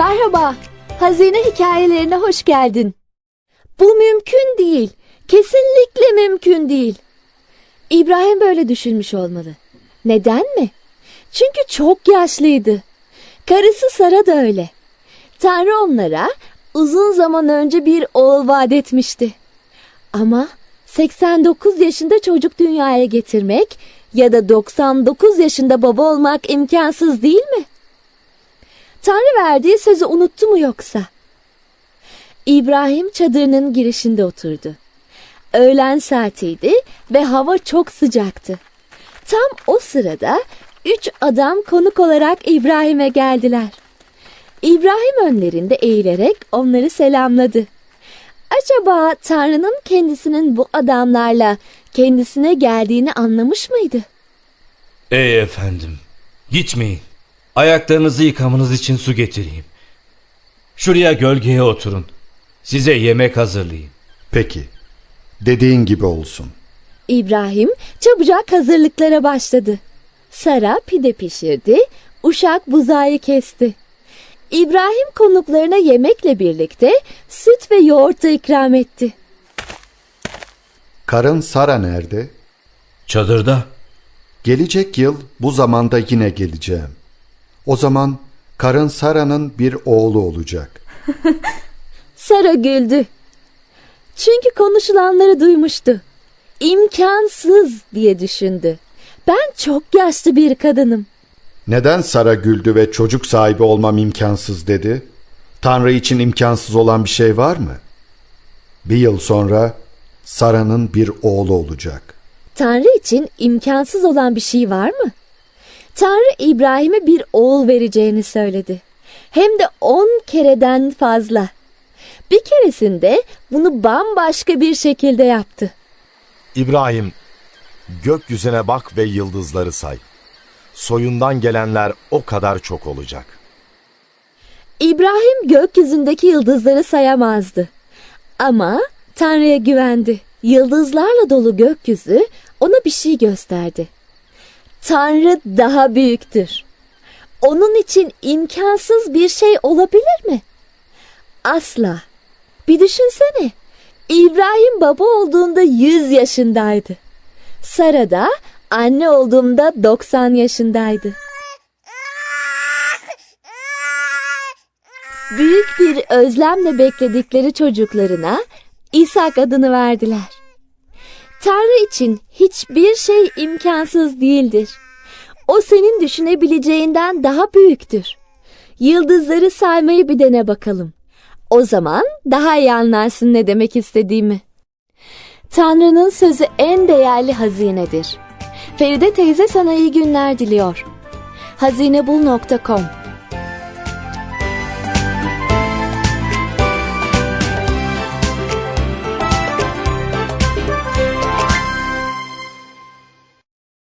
Merhaba, hazine hikayelerine hoş geldin. Bu mümkün değil, kesinlikle mümkün değil. İbrahim böyle düşünmüş olmalı. Neden mi? Çünkü çok yaşlıydı. Karısı Sara da öyle. Tanrı onlara uzun zaman önce bir oğul vaat etmişti. Ama 89 yaşında çocuk dünyaya getirmek ya da 99 yaşında baba olmak imkansız değil mi? Tanrı verdiği sözü unuttu mu yoksa? İbrahim çadırının girişinde oturdu. Öğlen saatiydi ve hava çok sıcaktı. Tam o sırada üç adam konuk olarak İbrahim'e geldiler. İbrahim önlerinde eğilerek onları selamladı. Acaba Tanrı'nın kendisinin bu adamlarla kendisine geldiğini anlamış mıydı? Ey efendim, gitmeyin. Ayaklarınızı yıkamanız için su getireyim. Şuraya gölgeye oturun. Size yemek hazırlayayım. Peki. Dediğin gibi olsun. İbrahim çabucak hazırlıklara başladı. Sara pide pişirdi, uşak buzağı kesti. İbrahim konuklarına yemekle birlikte süt ve yoğurt da ikram etti. Karın Sara nerede? Çadırda. Gelecek yıl bu zamanda yine geleceğim. O zaman karın Sara'nın bir oğlu olacak. Sara güldü. Çünkü konuşulanları duymuştu. İmkansız diye düşündü. Ben çok yaşlı bir kadınım. Neden Sara güldü ve çocuk sahibi olmam imkansız dedi? Tanrı için imkansız olan bir şey var mı? Bir yıl sonra Sara'nın bir oğlu olacak. Tanrı için imkansız olan bir şey var mı? Tanrı İbrahim'e bir oğul vereceğini söyledi. Hem de on kereden fazla. Bir keresinde bunu bambaşka bir şekilde yaptı. İbrahim, gökyüzüne bak ve yıldızları say. Soyundan gelenler o kadar çok olacak. İbrahim gökyüzündeki yıldızları sayamazdı. Ama Tanrı'ya güvendi. Yıldızlarla dolu gökyüzü ona bir şey gösterdi. Tanrı daha büyüktür. Onun için imkansız bir şey olabilir mi? Asla. Bir düşünsene. İbrahim baba olduğunda 100 yaşındaydı. Sara da anne olduğumda 90 yaşındaydı. Büyük bir özlemle bekledikleri çocuklarına İshak adını verdiler. Tanrı için hiçbir şey imkansız değildir. O senin düşünebileceğinden daha büyüktür. Yıldızları saymayı bir dene bakalım. O zaman daha iyi anlarsın ne demek istediğimi. Tanrı'nın sözü en değerli hazinedir. Feride teyze sana iyi günler diliyor. hazinebul.com